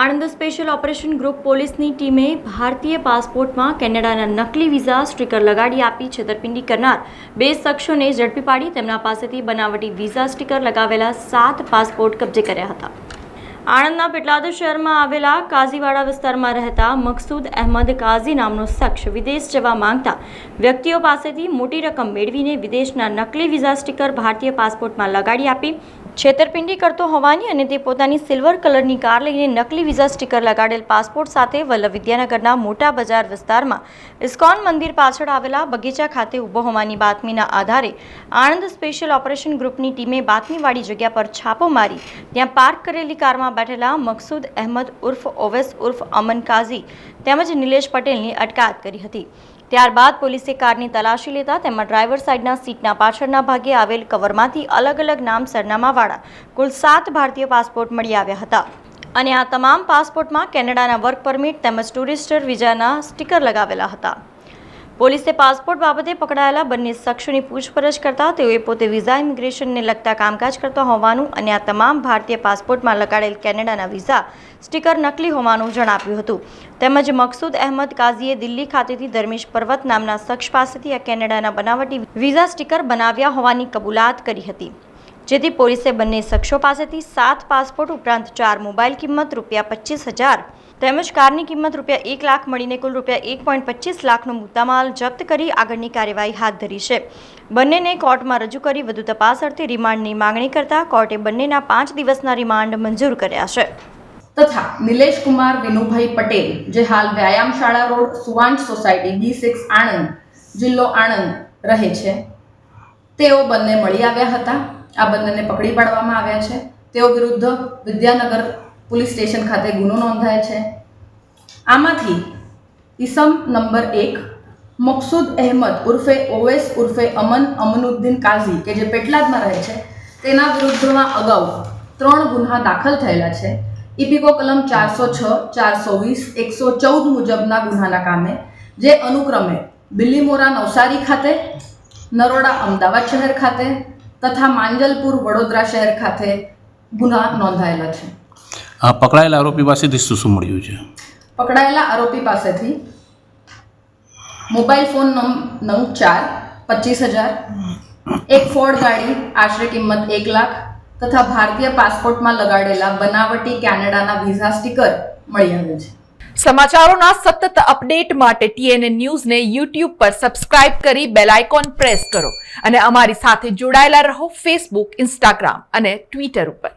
Anand special operation group પોલીસની ટીમે ભારતીય પાસપોર્ટમાં કેનેડાના નકલી વિઝા સ્ટીકર લગાડી આપી, છેતરપિંડી કરનાર બે શખ્સોને ઝડપી પાડી તેમના પાસેથી બનાવટી વિઝા સ્ટીકર લગાવેલા સાત પાસપોર્ટ કબજે કર્યા હતા. આણંદના પેટલાદ શહેરમાં આવેલા કાઝીવાડા વિસ્તારમાં રહેતા મકસૂદ અહેમદ કાઝી નામનો શખ્સ વિદેશ જવા માંગતા વ્યક્તિઓ પાસેથી મોટી રકમ મેળવીને વિદેશના નકલી વિઝા સ્ટીકર ભારતીય પાસપોર્ટમાં લગાડી આપી છેતરપિંડી કરતો હોવાની અને તે પોતાની સિલ્વર કલરની કાર લઈને નકલી વિઝા સ્ટીકર લગાડેલ પાસપોર્ટ સાથે વલ્લભ વિદ્યાનગરના મોટા બજાર વિસ્તારમાં ઇસ્કોન મંદિર પાછળ આવેલા બગીચા ખાતે ઊભો હોવાની બાતમીના આધારે આણંદ સ્પેશિયલ ઓપરેશન ગ્રુપની ટીમે બાતમીવાળી જગ્યા પર છાપો મારી ત્યાં પાર્ક કરેલી કારમાં બેઠેલા મકસૂદ અહેમદ ઉર્ફ ઓવેસ ઉર્ફ અમન કાઝી તેમજ નિલેશ પટેલની અટકાયત કરી હતી. ત્યારબાદ પોલીસે કારની તલાશી લેતા તેમાં ડ્રાઈવર સાઈડના સીટના પાછળના ભાગે આવેલ કવરમાંથી અલગ અલગ નામ સરનામાવાળા કુલ સાત ભારતીય પાસપોર્ટ મળી આવ્યા હતા. અને આ તમામ પાસપોર્ટમાં કેનેડાના વર્ક પરમિટ તેમજ ટુરિસ્ટર વિઝાના સ્ટીકર લગાવેલા હતા. પોલીસે પાસપોર્ટ બાબતે પકડાયેલા બંને શખ્સોની પૂછપરછ કરતા તેઓએ પોતે વિઝા ઇમિગ્રેશનને લગતા કામકાજ કરતા હોવાનું અને આ તમામ ભારતીય પાસપોર્ટમાં લગાડેલ કેનેડાના વિઝા, સ્ટીકર નકલી હોવાનું જણાવ્યું હતું. તેમજ મકસૂદ અહેમદ કાઝીએ દિલ્હી ખાતેથી ધર્મેશ પર્વત નામના શખ્સ પાસેથી આ કેનેડાના બનાવટી વિઝા સ્ટીકર બનાવ્યા હોવાની કબૂલાત કરી હતી. જેથી પોલીસે બંને શખ્સો પાસેથી સાત પાસપોર્ટ ઉપરાંત ચાર મોબાઈલ કિંમત રૂપિયા પચીસ હજાર તેમજ કારની કિંમત રૂપિયા એક લાખ મળીને કુલ રૂપિયા એક પોઈન્ટ પચીસ લાખનો મુદ્દામાલ જપ્ત કરી આગળની કાર્યવાહી હાથ ધરી છે. બંનેને કોર્ટમાં રજૂ કરી વધુ તપાસ અર્થે રિમાન્ડની માંગણી કરતા કોર્ટે બંનેના પાંચ દિવસના રિમાન્ડ મંજૂર કર્યા છે. તથા નિલેશ કુમાર, વિનુભાઈ પટેલ, જે હાલ વ્યાયામ શાળા રોડ, સુવાંચ સોસાયટી, બી સિક્સ આણંદ જિલ્લો આણંદ રહે છે. તેઓ બંને મળી આવ્યા હતા. આ બંનેને પકડી પાડવામાં આવ્યા છે. તેઓ વિરુદ્ધ વિદ્યાનગર પોલીસ સ્ટેશન ખાતે ગુનો નોંધાય છે. આમાંથી ઈસમ નંબર એક, મકસૂદ અહેમદ ઉર્ફે ઓવેસ ઉર્ફે અમન અમનુદ્દીન કાઝી, કે જે પેટલાદમાં રહે છે, તેના વિરુદ્ધમાં અગાઉ ત્રણ ગુન્હા દાખલ થયેલા છે. ઇપિકો કલમ ચારસો છ, ચારસો વીસ, એકસો ચૌદ મુજબના ગુન્હાના કામે, જે અનુક્રમે બિલ્લીમોરા નવસારી ખાતે, નરોડા અમદાવાદ શહેર ખાતે તથા માંજલપુર વડોદરા શહેર ખાતે ગુના નોંધાયેલા છે. આ પકડાયેલા આરોપી પાસેથી શું શું મળ્યું છે? પકડાયેલા આરોપી પાસેથી મોબાઈલ ફોન નવ ચાર પચીસ હજાર એક ફોર્ડ ગાડી આશરે કિંમત એક લાખ તથા ભારતીય પાસપોર્ટમાં લગાડેલા બનાવટી કેનેડાના વિઝા સ્ટીકર મળી આવ્યા છે. સમાચારોના સતત અપડેટ માટે ટીએનએ ન્યૂઝને યુટ્યુબ પર સબસ્ક્રાઇબ કરી બેલ આઇકોન પ્રેસ કરો અને અમારી સાથે જોડાયેલા રહો ફેસબુક ઇન્સ્ટાગ્રામ અને ટ્વિટર ઉપર.